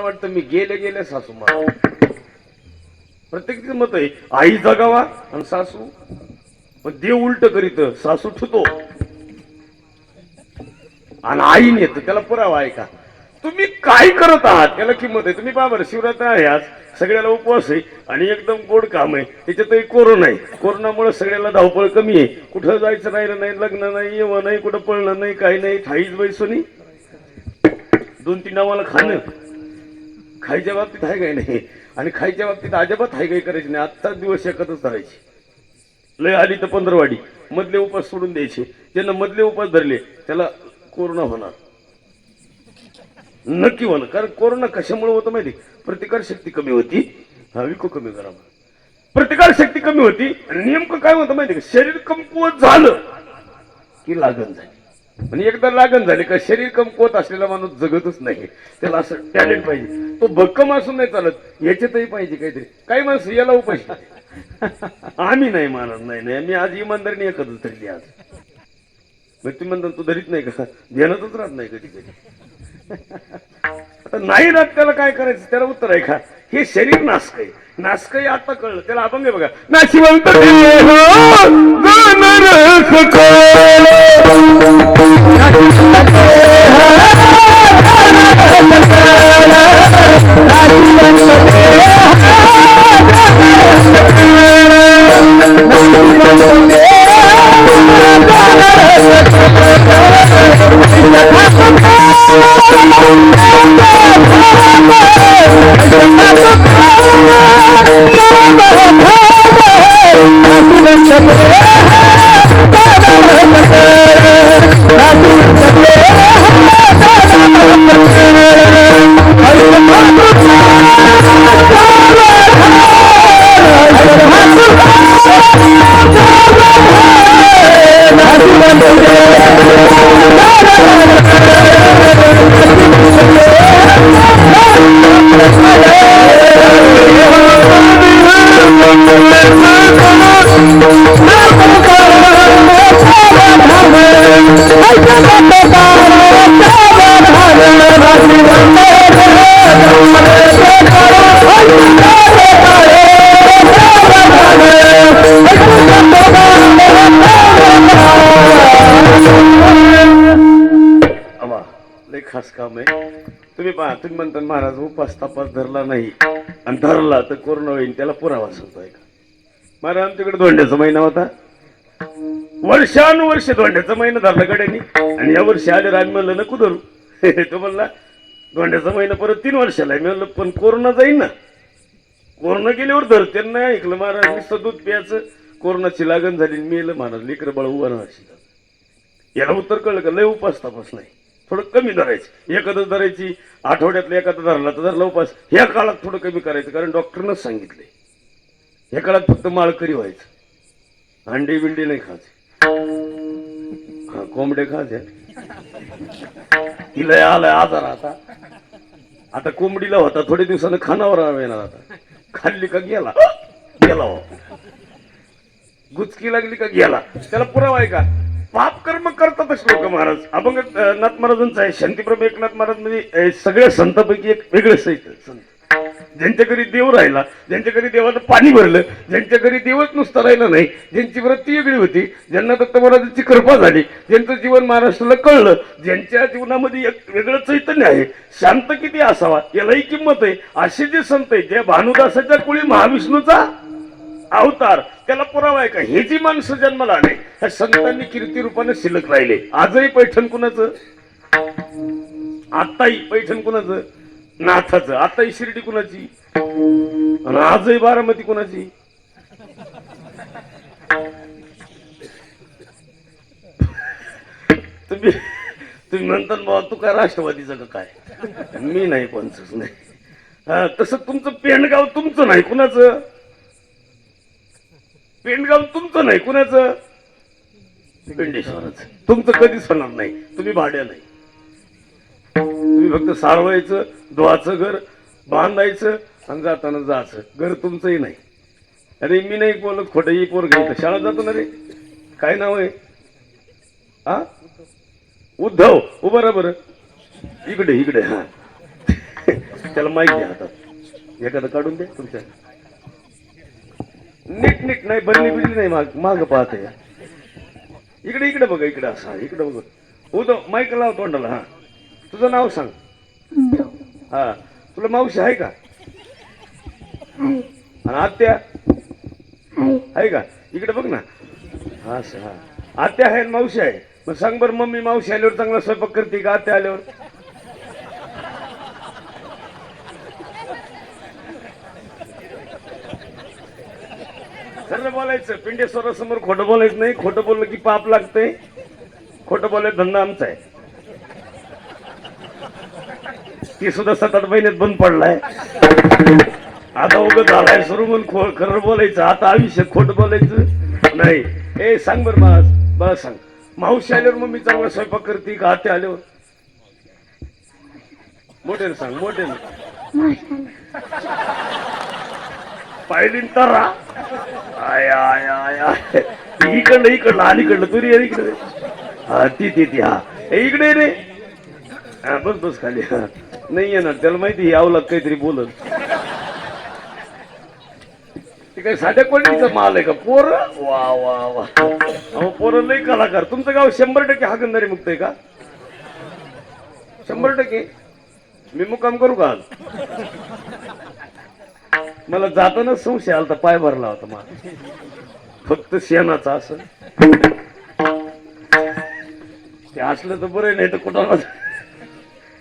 वाटतं मी गेले गेले सासू प्रत्येक प्रत्येकाचं मत आहे आई जगावा आणि सासू. पण देव उलट करीत सासू ठुतो. आणि आई नेत त्याला पुरावा आहे का? तुम्ही काय करत आहात? त्याला किंमत आहे. तुम्ही बाबर शिवरात्र आहे आज. सगळ्याला उपवास आहे आणि एकदम गोड काम आहे. त्याच्यातही कोरोना आहे. कोरोनामुळे सगळ्याला धावपळ कमी आहे. कुठं जायचं राहिलं नाही लग्न नाही येवं नाही कुठं पळणं नाही काही नाही ठाईच बैसो नाही दोन तीन नावाला खाणं. खायच्या बाबतीत आहे काही नाही. आणि खायच्या बाबतीत अजिबात आहे काही करायची नाही. आत्ताच दिवस एकतच धरायची लय आली तर पंधरवाडी. मधले उपास सोडून द्यायचे. ज्यांना मधले उपास धरले त्याला कोरोना होणार. नक्की होणार. कारण कोरोना कशामुळे होतं माहिती प्रतिकार शक्ती कमी होती. हा विको कमी करा प्रतिकार शक्ती कमी होती. आणि नेमकं काय होतं माहिती का? शरीर कमकुवत झालं की लागण झाली. आणि एकदा लागण झाली का शरीर कमकुवत असलेला माणूस जगतच नाही. त्याला असं टॅलेंट पाहिजे. तो भक्कम असून नाही चालत याच्यातही पाहिजे काहीतरी. काही माणसं याला उपाय आम्ही नाही मानत नाही नाही. मी आज इमानदारीने एखादं धरली आज. मग तुम्ही तू धरीत नाही का? ध्यानातच राहत नाही कधी कधी आता नाही राहत त्याला काय करायचं? त्याला उत्तर आहे का? हे शरीर नासक आहे. नासक आहे आता कळलं. त्याला अभंग आहे बघा. नाशिवंत I'm Yeah. खास काम आहे. तुम्ही पहा तुम्ही म्हणता महाराज उपास तपास धरला नाही. आणि धरला तर कोरोना होईल त्याला पुरावा सांगतोय का? महाराज आमच्याकडे धोंड्याचा महिना होता. वर्षानुवर्ष धोंड्याचा महिना धरला गड्यांनी. आणि या वर्षी आले राज म्हणलं नको धरू. तो म्हणला धोंड्याचा महिना परत तीन वर्षाला आहे. मी म्हणलं पण कोरोना जाईल ना. कोरोना गेल्यावर धर त्यांना ऐकलं महाराज मी दूध प्यायचं कोरोनाची लागण झाली. मेलं महाराज लेकर बाळ उभा राहायची याला उत्तर कळलं का? लय उपास तपास नाही. थोडं कमी धरायचं. एखादं धरायची आठवड्यातलं एखादा धरला तर धरला उपास ह्या काळात थोडं कमी करायचं कारण डॉक्टरनंच सांगितलंय. ह्या काळात फक्त माळकरी व्हायचं. अंडी बिंडी नाही खायचे. हा कोंबडे खायचे. तिला आलाय आजार आता. आता कोंबडीला होता थोड्या दिवसानं खानावर येणार आता. खाल्ली का गेला? गेला हो. गुचकी लागली का गेला? त्याला पुरावा आहे का? पाप कर्म करतातच लोक महाराज. अभंग नाथ महाराजांचं आहे शांतीप्रभू एकनाथ महाराज म्हणजे सगळ्या संतांपैकी एक वेगळे सहित संत. ज्यांच्या घरी देव राहिला ज्यांच्या घरी देवाचं पाणी भरलं ज्यांच्या घरी देवच नुसतं राहिलं नाही ज्यांची वृत्ती वेगळी होती ज्यांना दत्त महाराजांची कृपा झाली ज्यांचं जीवन महाराष्ट्राला कळलं ज्यांच्या जीवनामध्ये एक वेगळं चैतन्य आहे. शांत किती असावा यालाही किंमत आहे. असे जे संत आहेत ज्या भानुदासाच्या कुळी महाविष्णूचा अवतार त्याला पुरावा आहे का? हे जी माणसं जन्माला आले ह्या संतांनी कीर्ती रूपाने शिल्लक राहिले. आजही पैठण कुणाचं? आताही पैठण कुणाचं? नाथाचं. आताही शिर्डी कुणाची? आणि आजही बारामती कुणाची? तुम्ही तुम्ही म्हणतात बाबा तू काय राष्ट्रवादीचं का काय? मी नाही कोणचंच नाही. तसं तुमचं पेंडगाव तुमचं नाही कुणाचं? पेंडगाव तुमचं नाही कुणाचं? पिंडेश्वरच तुमचं कधीच होणार नाही. तुम्ही भाड्या नाही. तुम्ही फक्त सारवायचं धुवाचं घर बांधायचं आणि जाताना जायचं. घर तुमचंही नाही. अरे मी नाही बोलत खोटं ही पोर घ्यायचं. शाळा जातो ना रे. काय नाव आहे? हा उद्धव. उभं राहा बरं. इकडे इकडे. हा. त्याला माहिती द्या हातात एखादं काढून द्या तुमच्या. नीट नीट. नाही बनली बिजली नाही माग माग पाहते. इकडे इकडे बघा इकडे असा इकडे बघ. उदो माईक लाव तोंडाला हा. तुझं नाव सांग. हा. तुला मावशी आहे का? आणि आत्या? आहे का? इकडे बघ ना. हा असं हा. आत्या आहे मावशी आहे. मग सांग बरं मम्मी मावशी आल्यावर चांगला स्वयंपाक करते का आत्या आल्यावर? खरं बोलायचं. पिंडेश्वरासमोर खोटं बोलायचं नाही. खोटं बोललं की पाप लागतंय. खोटं बोलायचं धंदा आमचा आहे. ती सुद्धा सात आठ महिन्यात बंद पडलाय. आता उगं झालाय सुरू म्हणून खो खरं बोलायचं. आता आयुष्यात खोटं बोलायचं नाही. ए सांग बरं मला मला सांग. मावशी आल्यावर मग मी चांगला स्वयंपाक करते का? आत्या आल्यावर? मोठ्याने सांग मोठ्याने. पाहिली तर आय आय आय आय. इकडलं इकडलं अलीकडलं तुरी इकडे. हा ती ती ती हा. इकडे रे. हा बस बस खाली. हा. नाही येणार त्याला माहिती ही आवलात काहीतरी बोलत ते काय साध्या कोणीचा माल आहे का? पोर? वा वा वा. अहो पोरं लई कलाकार. तुमचं गाव शंभर टक्के हागंदारी मुक्त आहे का? शंभर टक्के. मी मुक्काम करू का आज? मला जाताना संशय आलता पाय भरला होता मला. फक्त शेणाचा असं. ते असलं तर बरं नाही तर कुठं?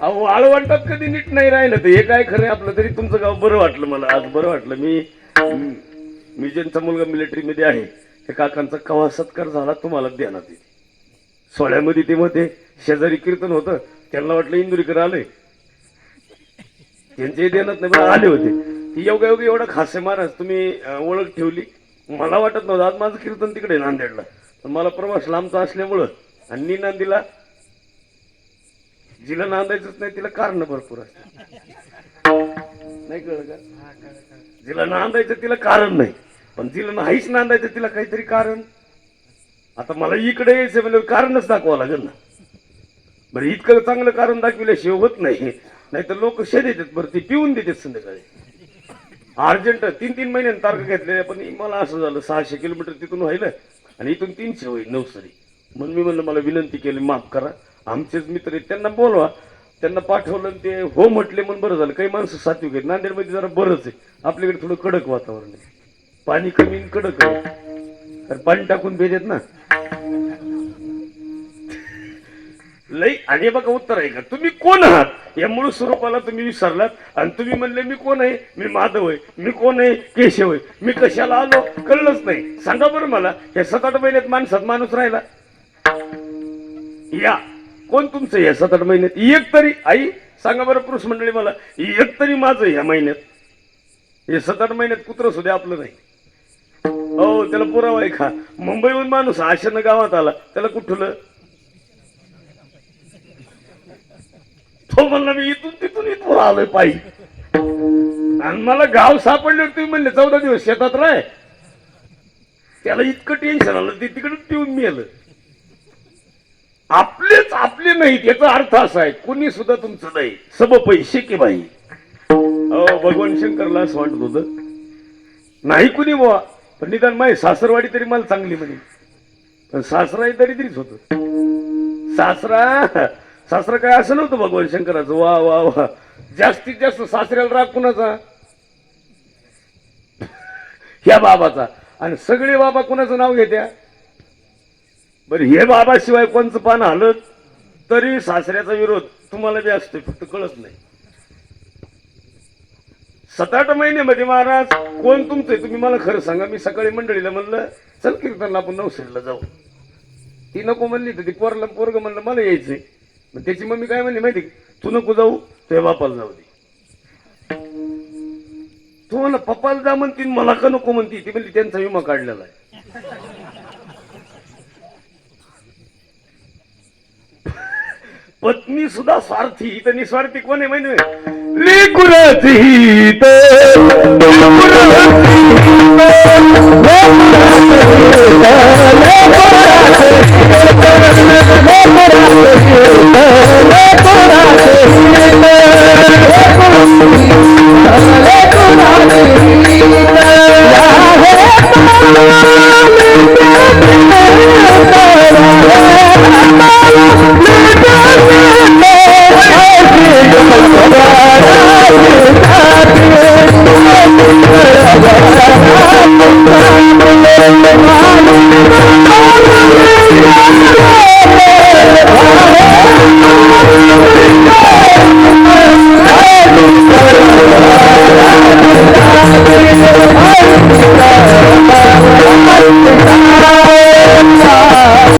अहो वाळवंटात कधी नीट नाही राहिलं ते हे काय खरं आपलं तरी तुमचं गाव बरं वाटलं मला. आज बरं वाटलं. मी मी ज्यांचा मुलगा मिलिटरीमध्ये मध्ये आहे त्या काकांचा कवा सत्कार झाला तुम्हाला ध्यानात ते सोहळ्यामध्ये ते मध्ये शेजारी कीर्तन होतं. त्यांना वाटलं इंदुरीकर आले त्यांचे ध्यानात नाही आले होते. ती योगा योगी एवढा खास महाराज तुम्ही ओळख ठेवली. मला वाटत नव्हतं. आज माझं कीर्तन तिकडे नांदेडला. पण मला प्रवास लांबचा असल्यामुळं आणि मी नांदीला जिला नांदायचंच नाही तिला कारण भरपूर असत नाही कळलं का? जिला नांदायचं तिला कारण नाही. पण जिला नाहीच नांदायचं तिला काहीतरी कारण. आता मला इकडे यायचं म्हणजे कारणच दाखवावं लागेल ना. बरं इतकं चांगलं कारण दाखविल्याशिवाय होत नाही. नाही तर लोक शेत येतात बरं ते पिऊन देतात संध्याकाळी. अर्जंट तीन तीन महिन्यांनी तारखा घेतलेल्या पण मला असं झालं सहाशे किलोमीटर तिथून व्हायलं आणि इथून तीनशे होईल नवसरी म्हणून मी म्हणलं मला विनंती केली माफ करा. आमचेच मित्र आहेत त्यांना बोलवा. त्यांना पाठवलं आणि ते हो म्हटले म्हणून बरं झालं. काही माणसं सात्विक आहेत नांदेडमध्ये जरा बरंच आहे. आपल्याकडे थोडं कडक वातावरण आहे. पाणी कमी कडक आहे. पाणी टाकून भेजेत ना. लई आणि बघा उत्तर आहे का? तुम्ही कोण आहात? या मूळ स्वरूपाला तुम्ही विसरलात. आणि तुम्ही म्हणले मी कोण आहे? मी माधव आहे. मी कोण आहे? केशव आहे. मी कशाला आलो? कळलंच नाही. सांगा बरं मला या सात आठ महिन्यात माणसात माणूस राहिला? या. कोण तुमचं या सात आठ महिन्यात? एक तरी. आई सांगा बरं पुरुष मंडळी मला एक तरी माझं या महिन्यात. हे सात आठ महिन्यात कुत्र सुद्धा आपलं नाही. हो त्याला पुरावा आहे का? मुंबईहून माणूस आशेनं गावात आला. त्याला कुठलं? तो म्हणला मी इथून तिथून इथून आलोय पायी आणि मला गाव सापडले तुम्ही म्हणले चौदा दिवस शेतात राय. त्याला इतकं टेन्शन आलं ते तिकडे ठेवून मिळालं आपलेच आपले नाहीत याचा अर्थ असा आहे कुणी सुद्धा तुमचं नाही. सब पैसे की बाई. भगवान शंकरला असं वाटत होतं. नाही कुणी बुवा पण निदान माही सासरवाडी तरी मला चांगली म्हणे. पण सासराय तरी तरीच होत. सासरा सासरा काय असं नव्हतं भगवान शंकराचं? वा वा वा. जास्तीत जास्त सासऱ्याला राग कुणाचा? ह्या बाबाचा. आणि सगळे बाबा कुणाचं नाव घेत्या? बरं हे बाबाशिवाय कोणचं पान हलत तरी सासऱ्याचा विरोध तुम्हाला बी असतोय फक्त कळत नाही. सात आठ महिन्यामध्ये महाराज कोण तुमचं आहे? तुम्ही मला खरं सांगा. मी सकाळी मंडळीला म्हणलं चल कीर्तनला आपण नवसरीला जाऊ. ती नको म्हणली तर ती पोरला पोरग म्हणलं मला यायचंय. मग त्याची मम्मी काय म्हणली माहिती तू नको जाऊ तुझ्या बापाला जाऊ दे. तू म्हणला पप्पाला जा म्हणती मला का नको म्हणती? ती म्हणली त्यांचा विमा काढलेला आहे. पत्नी सुद्धा स्वार्थी इथं निस्वार्थी कोण आहे माहिती Thank you.